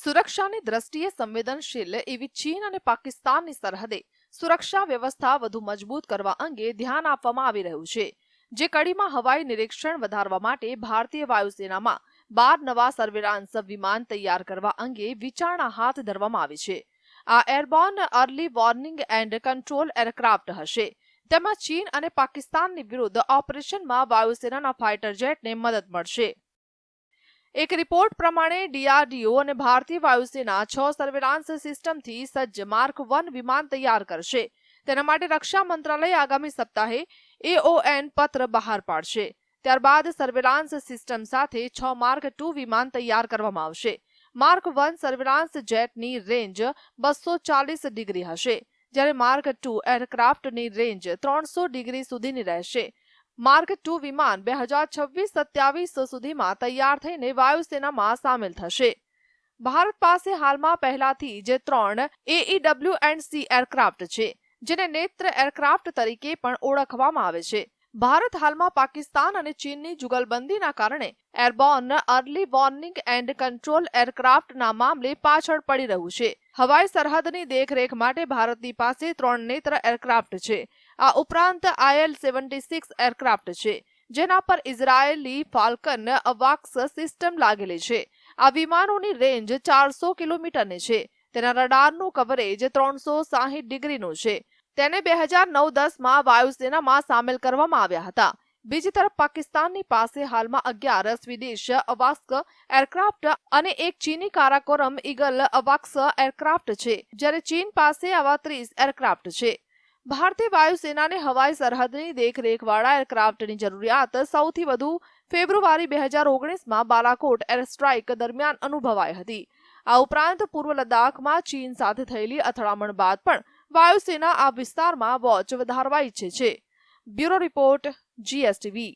સુરક્ષાની દ્રષ્ટિએ સંવેદનશીલ એવી ચીન અને પાકિસ્તાનની સરહદે સુરક્ષા વ્યવસ્થા વધુ મજબૂત કરવા અંગે ધ્યાન આપવામાં આવી રહ્યું છે, જે કડીમાં હવાઈ નિરીક્ષણ વધારવા માટે ભારતીય વાયુસેનામાં બાર નવા સર્વેલાન્સ વિમાન તૈયાર કરવા અંગે વિચારણા હાથ ધરવામાં આવી છે. આ airborne early warning and control aircraft હશે, તેમાં ચીન અને પાકિસ્તાનની વિરુદ્ધ ઓપરેશનમાં વાયુસેનાના ફાઇટર જેટને મદદ મળશે. એક રિપોર્ટ પ્રમાણે ડીઆરડીઓ અને ભારતીય વાયુસેના છ સર્વેલાન્સ સિસ્ટમથી સજ્જ માર્ક વન વિમાન તૈયાર કરશે. તેના માટે રક્ષા મંત્રાલય આગામી સપ્તાહે એઓએન પત્ર બહાર પાડશે. ત્યારબાદ સર્વેલાન્સ સિસ્ટમ સાથે છ માર્ક ટુ વિમાન તૈયાર કરવામાં આવશે. માર્ક વન સર્વેલાન્સ જેટની રેન્જ બસો ચાલીસ ડિગ્રી હશે, જ્યારે માર્ક ટુ એરક્રાફ્ટની રેન્જ ત્રણસો ડિગ્રી સુધીની રહેશે. માર્ક ટુ વિમાન બે હજાર છવ્વીસ સત્યાવીસ સુધીમાં તૈયાર થઈને વાયુસેનામાં સામેલ થશે. ભારત પાસે હાલમાં પહેલાથી જે ત્રણ એઈડબ્લ્યુ એન્ડ સી એરક્રાફ્ટ છે, જેને નેત્ર એરક્રાફ્ટ તરીકે પણ ઓળખવામાં આવે છે. ભારત હાલમાં પાકિસ્તાન અને ચીનની જુગલબંધીના કારણે airborne early warning and control એરક્રાફ્ટના મામલે પાછળ પડી રહ્યું છે. હવાઈ સરહદની દેખરેખ માટે ભારતની પાસે ત્રણ નેત્ર એરક્રાફ્ટ છે આ ઉપરાંત આઈએલ સેવન્ટી સિક્સ એરક્રાફ્ટ છે, જેના પર ઇઝરાયેલી ફાલ્કન અવાક્સ સિસ્ટમ લાગેલી છે. આ વિમાનોની રેન્જ ચારસો કિલોમીટરની છે. તેના રડારનું કવરેજ ત્રણસો સાહીઠ ડિગ્રીનું છે. તેને બે હજાર નવ દસમાં વાયુસેનામાં સામેલ કરવામાં આવ્યા હતા. બીજી તરફ પાકિસ્તાનની પાસે હાલમાં અગિયાર સ્વીડિશ અવાસ્ક એરક્રાફ્ટ અને એક ચીની કારાકોરમ ઈગલ અવાક્સ એરક્રાફ્ટ છે, જ્યારે ચીન પાસે આવા ત્રીસ એરક્રાફ્ટ છે. ભારતીય વાયુસેનાને હવાઈ સરહદની દેખરેખવાળા એરક્રાફ્ટની જરૂરિયાત સૌથી વધુ ફેબ્રુઆરી બે હજાર ઓગણીસમાં બાલાકોટ એર સ્ટ્રાઇક દરમિયાન અનુભવાઈ હતી. આ ઉપરાંત પૂર્વ લદ્દાખમાં ચીન સાથે થયેલી અથડામણ બાદ પણ વાયુસેના આ વિસ્તારમાં વોચ વધારવા ઈચ્છે છે. Bureau report, GSTV.